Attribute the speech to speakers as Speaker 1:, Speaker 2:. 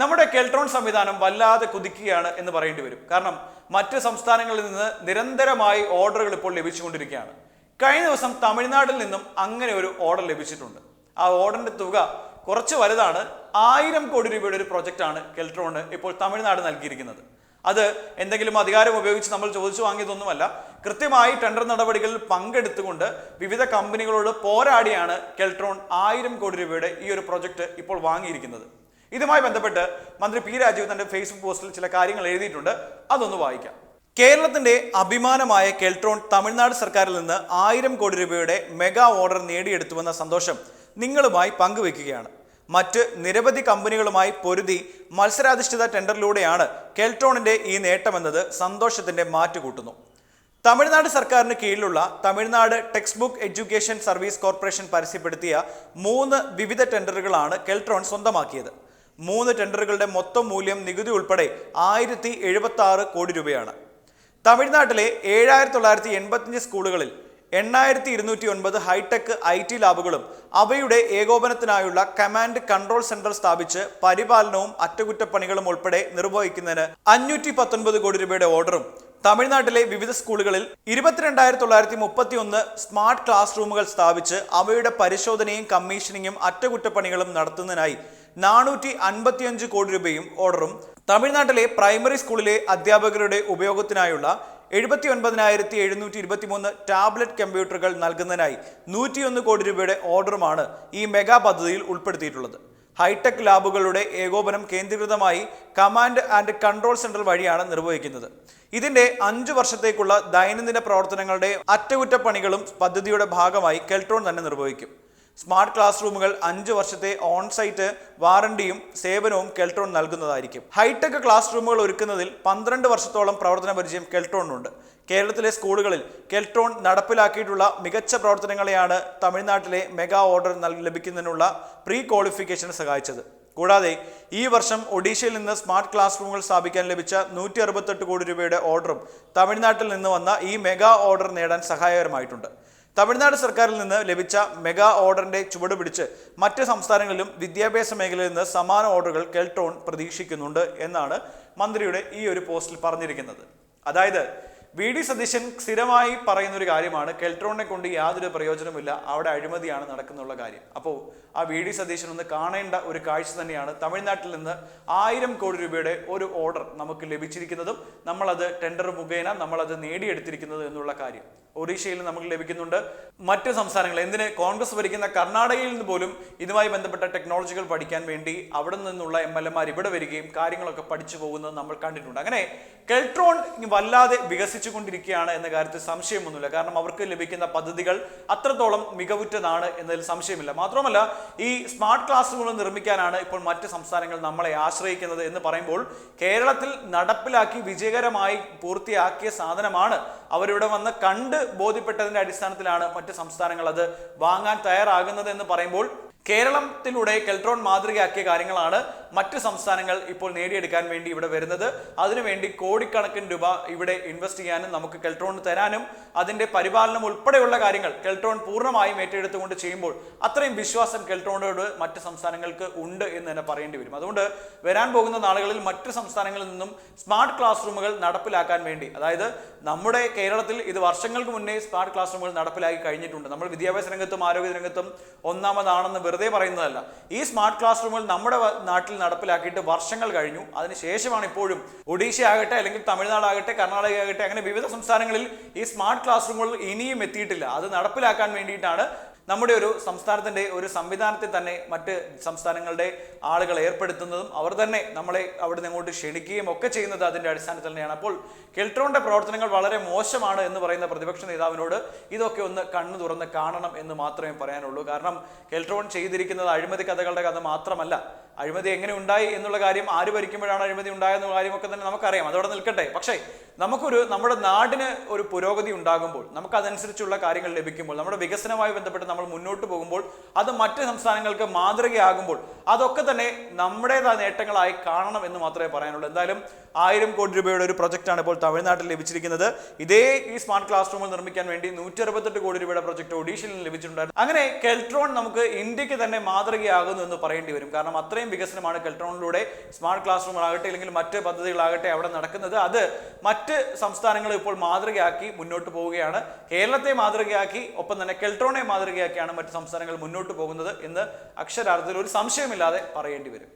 Speaker 1: നമ്മുടെ കെൽട്രോൺ സംവിധാനം വല്ലാതെ കുതിക്കുകയാണ് എന്ന് പറയേണ്ടി വരും. കാരണം മറ്റ് സംസ്ഥാനങ്ങളിൽ നിന്ന് നിരന്തരമായി ഓർഡറുകൾ ഇപ്പോൾ ലഭിച്ചുകൊണ്ടിരിക്കുകയാണ്. കഴിഞ്ഞ ദിവസം തമിഴ്നാട്ടിൽ നിന്നും അങ്ങനെ ഒരു ഓർഡർ ലഭിച്ചിട്ടുണ്ട്. ആ ഓർഡറിന്റെ തുക കുറച്ച് വലുതാണ്. ആയിരം കോടി രൂപയുടെ ഒരു പ്രൊജക്റ്റാണ് കെൽട്രോണ് ഇപ്പോൾ തമിഴ്നാട് നൽകിയിരിക്കുന്നത്. അത് എന്തെങ്കിലും അധികാരം ഉപയോഗിച്ച് നമ്മൾ ചോദിച്ചു വാങ്ങിയതൊന്നുമല്ല. കൃത്യമായി ടെൻഡർ നടപടികളിൽ പങ്കെടുത്തുകൊണ്ട് വിവിധ കമ്പനികളോട് പോരാടിയാണ് കെൽട്രോൺ ആയിരം കോടി രൂപയുടെ ഈ ഒരു പ്രൊജക്ട് ഇപ്പോൾ വാങ്ങിയിരിക്കുന്നത്. ഇതുമായി ബന്ധപ്പെട്ട് മന്ത്രി പി രാജീവ് തന്റെ ഫേസ്ബുക്ക് പോസ്റ്റിൽ ചില കാര്യങ്ങൾ എഴുതിയിട്ടുണ്ട്. അതൊന്ന് വായിക്കാം. കേരളത്തിന്റെ അഭിമാനമായ കെൽട്രോൺ തമിഴ്നാട് സർക്കാരിൽ നിന്ന് ആയിരം കോടി രൂപയുടെ മെഗാ ഓർഡർ നേടിയെടുത്തുവെന്ന സന്തോഷം നിങ്ങളുമായി പങ്കുവെക്കുകയാണ്. മറ്റ് നിരവധി കമ്പനികളുമായി പൊരുതി മത്സരാധിഷ്ഠിത ടെൻഡറിലൂടെയാണ് കെൽട്രോണിന്റെ ഈ നേട്ടമെന്നത് സന്തോഷത്തിന്റെ മാറ്റുകൂട്ടുന്നു. തമിഴ്നാട് സർക്കാരിന് കീഴിലുള്ള Tamil Nadu text book education service corporation പരസ്യപ്പെടുത്തിയ മൂന്ന് വിവിധ ടെൻഡറുകളാണ് കെൽട്രോൺ സ്വന്തമാക്കിയത്. മൂന്ന് ടെൻഡറുകളുടെ മൊത്തം മൂല്യം നികുതി ഉൾപ്പെടെ ആയിരത്തി എഴുപത്തി ആറ് കോടി രൂപയാണ്. തമിഴ്നാട്ടിലെ ഏഴായിരത്തി തൊള്ളായിരത്തി എൺപത്തിയഞ്ച് സ്കൂളുകളിൽ എണ്ണായിരത്തി ഇരുന്നൂറ്റി ഒൻപത് ഹൈടെക് ഐ ടി ലാബുകളും അവയുടെ ഏകോപനത്തിനായുള്ള കമാൻഡ് കൺട്രോൾ സെന്റർ സ്ഥാപിച്ച് പരിപാലനവും അറ്റകുറ്റപ്പണികളും ഉൾപ്പെടെ നിർവഹിക്കുന്നതിന് അഞ്ഞൂറ്റി പത്തൊൻപത് കോടി രൂപയുടെ ഓർഡറും തമിഴ്നാട്ടിലെ വിവിധ സ്കൂളുകളിൽ ഇരുപത്തിരണ്ടായിരത്തി തൊള്ളായിരത്തി മുപ്പത്തി ഒന്ന് സ്മാർട്ട് ക്ലാസ് റൂമുകൾ സ്ഥാപിച്ച് അവയുടെ പരിശോധനയും കമ്മീഷനിങ്ങും അറ്റകുറ്റപ്പണികളും നടത്തുന്നതിനായി നാനൂറ്റി അൻപത്തിയഞ്ച് കോടി രൂപയും ഓർഡറും. തമിഴ്നാട്ടിലെ പ്രൈമറി സ്കൂളിലെ അധ്യാപകരുടെ ഉപയോഗത്തിനായുള്ള എഴുപത്തി ഒൻപതിനായിരത്തി എഴുന്നൂറ്റി ഇരുപത്തിമൂന്ന് ടാബ്ലറ്റ് കമ്പ്യൂട്ടറുകൾ നൽകുന്നതിനായി നൂറ്റിയൊന്ന് കോടി രൂപയുടെ ഓർഡറുമാണ് ഈ മെഗാ പദ്ധതിയിൽ ഉൾപ്പെടുത്തിയിട്ടുള്ളത്. ഹൈടെക് ലാബുകളുടെ ഏകോപനം കേന്ദ്രീകൃതമായി കമാൻഡ് ആൻഡ് കൺട്രോൾ സെന്റർ വഴിയാണ് നിർവഹിക്കുന്നത്. ഇതിന്റെ അഞ്ചു വർഷത്തേക്കുള്ള ദൈനംദിന പ്രവർത്തനങ്ങളുടെ അറ്റകുറ്റപ്പണികളും പദ്ധതിയുടെ ഭാഗമായി കെൽട്രോൺ തന്നെ നിർവഹിക്കും. സ്മാർട്ട് ക്ലാസ് റൂമുകൾ അഞ്ച് വർഷത്തെ ഓൺസൈറ്റ് വാറണ്ടിയും സേവനവും കെൽട്രോൺ നൽകുന്നതായിരിക്കും. ഹൈടെക് ക്ലാസ് റൂമുകൾ ഒരുക്കുന്നതിൽ പന്ത്രണ്ട് വർഷത്തോളം പ്രവർത്തന പരിചയം കെൽട്രോണിനുണ്ട്. കേരളത്തിലെ സ്കൂളുകളിൽ കെൽട്രോൺ നടപ്പിലാക്കിയിട്ടുള്ള മികച്ച പ്രവർത്തനങ്ങളെയാണ് തമിഴ്നാട്ടിലെ മെഗാ ഓർഡർ ലഭിക്കുന്നതിനുള്ള പ്രീ ക്വാളിഫിക്കേഷൻ സഹായിച്ചത്. കൂടാതെ ഈ വർഷം ഒഡീഷയിൽ നിന്ന് സ്മാർട്ട് ക്ലാസ് റൂമുകൾ സ്ഥാപിക്കാൻ ലഭിച്ച നൂറ്റി അറുപത്തെട്ട് കോടി രൂപയുടെ ഓർഡറും തമിഴ്നാട്ടിൽ നിന്ന് വന്ന ഈ മെഗാ ഓർഡർ നേടാൻ സഹായകരമായിട്ടുണ്ട്. തമിഴ്നാട് സർക്കാരിൽ നിന്ന് ലഭിച്ച മെഗാ ഓർഡറിന്റെ ചുവട് പിടിച്ച് മറ്റ് സംസ്ഥാനങ്ങളിലും വിദ്യാഭ്യാസ മേഖലയിൽ നിന്ന് സമാന ഓർഡറുകൾ കെൽട്രോൺ പ്രതീക്ഷിക്കുന്നുണ്ട് എന്നാണ് മന്ത്രിയുടെ ഈ ഒരു പോസ്റ്റിൽ പറഞ്ഞിരിക്കുന്നത്. അതായത് വി ഡി സതീശൻ സ്ഥിരമായി പറയുന്ന ഒരു കാര്യമാണ് കെൽട്രോണിനെ കൊണ്ട് യാതൊരു പ്രയോജനമില്ല അവിടെ അഴിമതിയാണ് നടക്കുന്നുള്ള കാര്യം. അപ്പോൾ ആ വി ഡി സതീശൻ ഒന്ന് കാണേണ്ട ഒരു കാഴ്ച തന്നെയാണ് തമിഴ്നാട്ടിൽ നിന്ന് ആയിരം കോടി രൂപയുടെ ഒരു ഓർഡർ നമുക്ക് ലഭിച്ചിരിക്കുന്നതും നമ്മളത് ടെൻഡർ മുഖേന നമ്മളത് നേടിയെടുത്തിരിക്കുന്നത് എന്നുള്ള കാര്യം. ഒഡീഷയിൽ നമുക്ക് ലഭിക്കുന്നുണ്ട്. മറ്റ് സംസ്ഥാനങ്ങൾ എന്തിന് കോൺഗ്രസ് ഭരിക്കുന്ന കർണാടകയിൽ നിന്ന് പോലും ഇതുമായി ബന്ധപ്പെട്ട ടെക്നോളജികൾ പഠിക്കാൻ വേണ്ടി അവിടെ നിന്നുള്ള എം എൽ എമാർ ഇവിടെ വരികയും കാര്യങ്ങളൊക്കെ പഠിച്ചു പോകുന്നത് നമ്മൾ കണ്ടിട്ടുണ്ട്. അങ്ങനെ കെൽട്രോൺ വല്ലാതെ വികസിച്ചുകൊണ്ടിരിക്കുകയാണ് എന്ന കാര്യത്തിൽ സംശയമൊന്നുമില്ല. കാരണം അവർക്ക് ലഭിക്കുന്ന പദ്ധതികൾ അത്രത്തോളം മികവുറ്റതാണ് എന്നതിൽ സംശയമില്ല. മാത്രമല്ല ഈ സ്മാർട്ട് ക്ലാസ് റൂമുകൾ നിർമ്മിക്കാനാണ് ഇപ്പോൾ മറ്റ് സംസ്ഥാനങ്ങൾ നമ്മളെ ആശ്രയിക്കുന്നത് എന്ന് പറയുമ്പോൾ കേരളത്തിൽ നടപ്പിലാക്കി വിജയകരമായി പൂർത്തിയാക്കിയ സാധനമാണ് അവരിവിടെ വന്ന് കണ്ട് ബോധ്യപ്പെട്ടതിന്റെ അടിസ്ഥാനത്തിലാണ് മറ്റ് സംസ്ഥാനങ്ങൾ അത് വാങ്ങാൻ തയ്യാറാകുന്നത് എന്ന് പറയുമ്പോൾ കേരളത്തിലൂടെ കെൽട്രോൺ മാതൃകയാക്കിയ കാര്യങ്ങളാണ് മറ്റ് സംസ്ഥാനങ്ങൾ ഇപ്പോൾ നേടിയെടുക്കാൻ വേണ്ടി ഇവിടെ വരുന്നത്. അതിനുവേണ്ടി കോടിക്കണക്കിന് രൂപ ഇവിടെ ഇൻവെസ്റ്റ് ചെയ്യാനും നമുക്ക് കെൽട്രോൺ തരാനും അതിന്റെ പരിപാലനം ഉൾപ്പെടെയുള്ള കാര്യങ്ങൾ കെൽട്രോൺ പൂർണമായും ഏറ്റെടുത്തുകൊണ്ട് ചെയ്യുമ്പോൾ അത്രയും വിശ്വാസം കെൽട്രോണോട് മറ്റ് സംസ്ഥാനങ്ങൾക്ക് ഉണ്ട് എന്ന് തന്നെ പറയേണ്ടി വരും. അതുകൊണ്ട് വരാൻ പോകുന്ന നാളുകളിൽ മറ്റ് സംസ്ഥാനങ്ങളിൽ നിന്നും സ്മാർട്ട് ക്ലാസ് റൂമുകൾ നടപ്പിലാക്കാൻ വേണ്ടി അതായത് നമ്മുടെ കേരളത്തിൽ ഇത് വർഷങ്ങൾക്ക് മുന്നേ സ്മാർട്ട് ക്ലാസ് റൂമുകൾ നടപ്പിലാക്കി കഴിഞ്ഞിട്ടുണ്ട്. നമ്മൾ വിദ്യാഭ്യാസ രംഗത്തും ആരോഗ്യ രംഗത്തും ഒന്നാമതാണെന്ന് വെറുതെ പറയുന്നതല്ല. ഈ സ്മാർട്ട് ക്ലാസ് റൂമുകൾ നമ്മുടെ നാട്ടിൽ നടപ്പിലാക്കിയിട്ട് വർഷങ്ങൾ കഴിഞ്ഞു. അതിനുശേഷമാണ് ഇപ്പോഴും ഒഡീഷ ആകട്ടെ അല്ലെങ്കിൽ തമിഴ്നാടാകട്ടെ കർണാടക ആകട്ടെ അങ്ങനെ വിവിധ സംസ്ഥാനങ്ങളിൽ ഈ സ്മാർട്ട് ക്ലാസ് റൂമുകൾ ഇനിയും എത്തിയിട്ടില്ല. അത് നടപ്പിലാക്കാൻ വേണ്ടിയിട്ടാണ് നമ്മുടെ ഒരു സംസ്ഥാനത്തിന്റെ ഒരു സംവിധാനത്തിൽ തന്നെ മറ്റ് സംസ്ഥാനങ്ങളുടെ ആളുകൾ ഏർപ്പെടുത്തുന്നതും അവർ തന്നെ നമ്മളെ അവിടെ നിന്ന് ഇങ്ങോട്ട് ക്ഷണിക്കുകയും ഒക്കെ ചെയ്യുന്നത് അതിന്റെ അടിസ്ഥാനത്തിൽ തന്നെയാണ്. അപ്പോൾ കെൽട്രോണിന്റെ പ്രവർത്തനങ്ങൾ വളരെ മോശമാണ് എന്ന് പറയുന്ന പ്രതിപക്ഷ നേതാവിനോട് ഇതൊക്കെ ഒന്ന് കണ്ണു തുറന്ന് കാണണം എന്ന് മാത്രമേ പറയാനുള്ളൂ. കാരണം കെൽട്രോൺ ചെയ്തിരിക്കുന്നത് അഴിമതി കഥകളുടെ കഥ മാത്രമല്ല. അഴിമതി എങ്ങനെ ഉണ്ടായി എന്നുള്ള കാര്യം ആര് ഭരിക്കുമ്പോഴാണ് അഴിമതി ഉണ്ടായെന്നുള്ള കാര്യമൊക്കെ തന്നെ നമുക്കറിയാം. അതോടെ നിൽക്കട്ടെ. പക്ഷേ നമുക്കൊരു നമ്മുടെ നാടിന് ഒരു പുരോഗതി ഉണ്ടാകുമ്പോൾ നമുക്ക് അതനുസരിച്ചുള്ള കാര്യങ്ങൾ ലഭിക്കുമ്പോൾ നമ്മുടെ വികസനവുമായി ബന്ധപ്പെട്ട് നമ്മൾ മുന്നോട്ട് പോകുമ്പോൾ അത് മറ്റ് സംസ്ഥാനങ്ങൾക്ക് മാതൃകയാകുമ്പോൾ അതൊക്കെ തന്നെ നമ്മുടേതായ നേട്ടങ്ങളായി കാണണം എന്ന് മാത്രമേ പറയാനുള്ളൂ. എന്തായാലും ആയിരം കോടി രൂപയുടെ ഒരു പ്രൊജക്റ്റാണ് ഇപ്പോൾ തമിഴ്നാട്ടിൽ ലഭിച്ചിരിക്കുന്നത്. ഇതേ ഈ സ്മാർട്ട് ക്ലാസ് റൂമിൽ നിർമ്മിക്കാൻ വേണ്ടി നൂറ്റി അറുപത്തെട്ട് കോടി രൂപയുടെ പ്രൊജക്ട് ഒഡീഷയിൽ ലഭിച്ചിട്ടുണ്ടായിരുന്നു. അങ്ങനെ കെൽട്രോൺ നമുക്ക് ഇന്ത്യയ്ക്ക് തന്നെ മാതൃകയാകുന്നു എന്ന് പറയേണ്ടി വരും. കാരണം അത്രയും അത്രയും വികസനമാണ് കെൽട്രോണിലൂടെ സ്മാർട്ട് ക്ലാസ് റൂമുകളാകട്ടെ അല്ലെങ്കിൽ മറ്റ് പദ്ധതികളാകട്ടെ അവിടെ നടക്കുന്നത്. അത് മറ്റ് സംസ്ഥാനങ്ങൾ ഇപ്പോൾ മാതൃകയാക്കി മുന്നോട്ട് പോവുകയാണ്. കേരളത്തെ മാതൃകയാക്കി ഒപ്പം തന്നെ കെൽട്രോണെ മാതൃകയാക്കിയാണ് മറ്റ് സംസ്ഥാനങ്ങൾ മുന്നോട്ട് പോകുന്നത് എന്ന് അക്ഷരാർത്ഥത്തിൽ ഒരു സംശയമില്ലാതെ പറയേണ്ടി വരും.